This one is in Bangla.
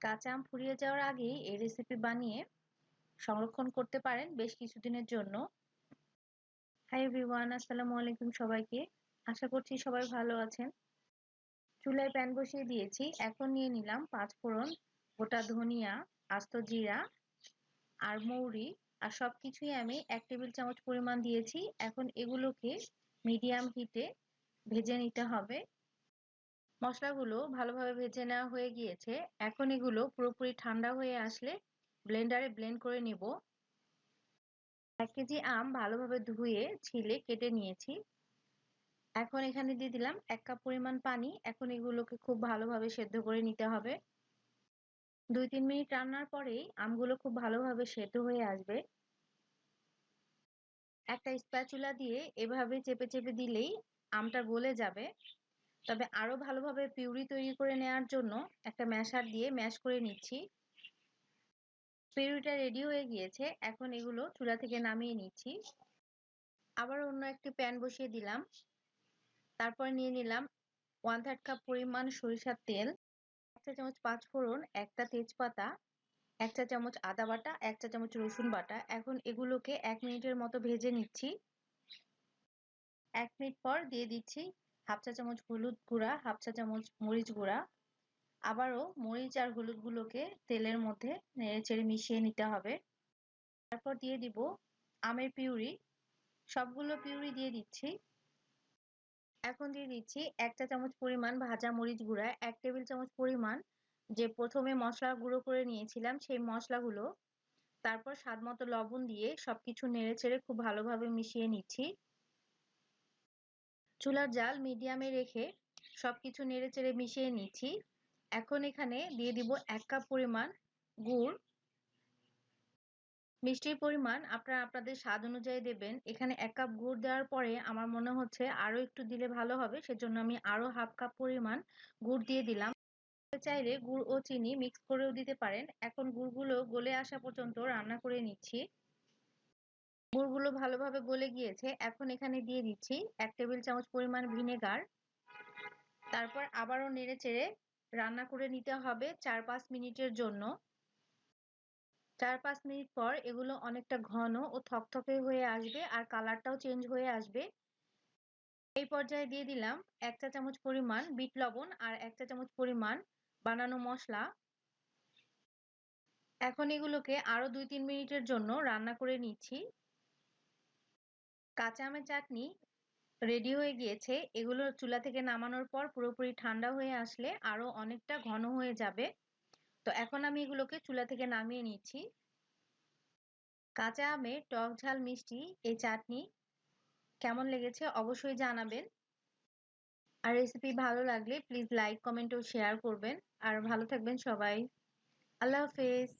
কাঁচা আম ফুরিয়ে যাওয়ার আগেই এই রেসিপি বানিয়ে সংরক্ষণ করতে পারেন বেশ কিছুদিনের জন্য। হাই এভরিওয়ান আসসালামু আলাইকুম সবাইকে। আশা করছি সবাই ভালো আছেন। চুলায় প্যান বসিয়ে দিয়েছি। এখন নিয়ে নিলাম পাঁচ ফোড়ন গোটা ধনিয়া, আস্ত জিরা আর মৌরি আর সব কিছুই আমি এক টেবিল চামচ পরিমাণ দিয়েছি। এখন এগুলোকে মিডিয়াম হিটে ভেজে নিতে হবে। মশলাগুলো ভালোভাবে ভেজে নেওয়া হয়ে গিয়েছে। এখন এগুলো পুরোপুরি ঠান্ডা হয়ে আসলে ব্লেন্ডারে ব্লেন্ড করে নিব। এক কেজি আম ভালোভাবে ধুয়ে ছিলে কেটে নিয়েছি। এখন এখানে দিয়ে দিলাম এক কাপ পরিমাণ পানি। এখন এগুলোকে খুব ভালোভাবে সেদ্ধ করে নিতে হবে। দুই তিন মিনিট রান্নার পরেই আমগুলো খুব ভালোভাবে সেদ্ধ হয়ে আসবে। একটা স্প্যাচুলা দিয়ে এভাবে চেপে চেপে দিলেই আমটা গলে যাবে। তবে আরও ভালোভাবে পিউরি তৈরি করে নেওয়ার জন্য একটা ম্যাশার দিয়ে ম্যাশ করে নিচ্ছি। পিউরিটা রেডি হয়ে গিয়েছে, এখন এগুলো চুলা থেকে নামিয়ে নিচ্ছি। আবার অন্য একটি প্যান বসিয়ে দিলাম। তারপর নিয়ে নিলাম ওয়ান থার্ড কাপ পরিমাণ সরিষার তেল, এক চা চামচ পাঁচ ফোড়ন একটা তেজপাতা, এক চা চামচ আদা বাটা, এক চা চামচ রসুন বাটা। এখন এগুলোকে এক মিনিটের মতো ভেজে নিচ্ছি। এক মিনিট পর দিয়ে দিচ্ছি হাফ চা চামচ হলুদ গুঁড়া, হাফ চা চামচ মরিচ গুঁড়া, আবারও মরিচ আর হলুদ গুলোকে তেলের মধ্যে নেড়ে চেড়ে মিশিয়ে নিতে হবে। তারপর দিয়ে দিব আমের পিউরি। সবগুলো পিউরি দিয়ে দিচ্ছি। এখন দিয়ে দিচ্ছি এক চা চামচ পরিমাণ ভাজা মরিচ গুঁড়া, এক টেবিল চামচ পরিমাণ যে প্রথমে মশলা গুঁড়ো করে নিয়েছিলাম সেই মশলাগুলো, তারপর স্বাদ মতো লবণ দিয়ে সবকিছু নেড়ে চেড়ে খুব ভালোভাবে মিশিয়ে নিচ্ছি। চুলার জাল মিডিয়ামে রেখে সবকিছু নেড়ে চেড়ে মিশিয়ে নিচ্ছি। এখন এখানে দিয়ে দিব এক কাপ পরিমাণ গুড়। মিষ্টির পরিমাণ আপনারা আপনাদের স্বাদ অনুযায়ী দেবেন। এখানে এক কাপ গুড় দেওয়ার পরে আমার মনে হচ্ছে আরও একটু দিলে ভালো হবে, সেজন্য আমি আরও হাফ কাপ পরিমাণ গুড় দিয়ে দিলাম। চাইলে গুড় ও চিনি মিক্স করেও দিতে পারেন। এখন গুড়গুলো গলে আসা পর্যন্ত রান্না করে নিচ্ছি। গুড়গুলো ভালোভাবে গলে গিয়েছে। এখন এখানে দিয়ে দিচ্ছি এক টেবিল চামচ পরিমাণ ভিনেগার। তারপর আবারও নেড়ে চেড়ে রান্না করে নিতে হবে চার পাঁচ মিনিটের জন্য। চার পাঁচ মিনিট পর এগুলো অনেকটা ঘন ও থকথকে হয়ে আসবে আর কালারটাও চেঞ্জ হয়ে আসবে। এই পর্যায়ে দিয়ে দিলাম এক চা চামচ পরিমাণ বিট লবণ আর এক চা চামচ পরিমাণ বানানো মশলা। এখন এগুলোকে আরও দুই তিন মিনিটের জন্য রান্না করে নিচ্ছি। কাঁচা আমের চাটনি রেডি হয়ে গিয়েছে। এগুলো চুলা থেকে নামানোর পর পুরোপুরি ঠান্ডা হয়ে আসলে আরও অনেকটা ঘন হয়ে যাবে। তো এখন আমি এগুলোকে চুলা থেকে নামিয়ে নিচ্ছি। কাঁচা আমে টক ঝাল মিষ্টি এই চাটনি কেমন লেগেছে অবশ্যই জানাবেন। আর রেসিপি ভালো লাগলে প্লিজ লাইক কমেন্ট ও শেয়ার করবেন। আর ভালো থাকবেন সবাই। আল্লাহ হাফেজ।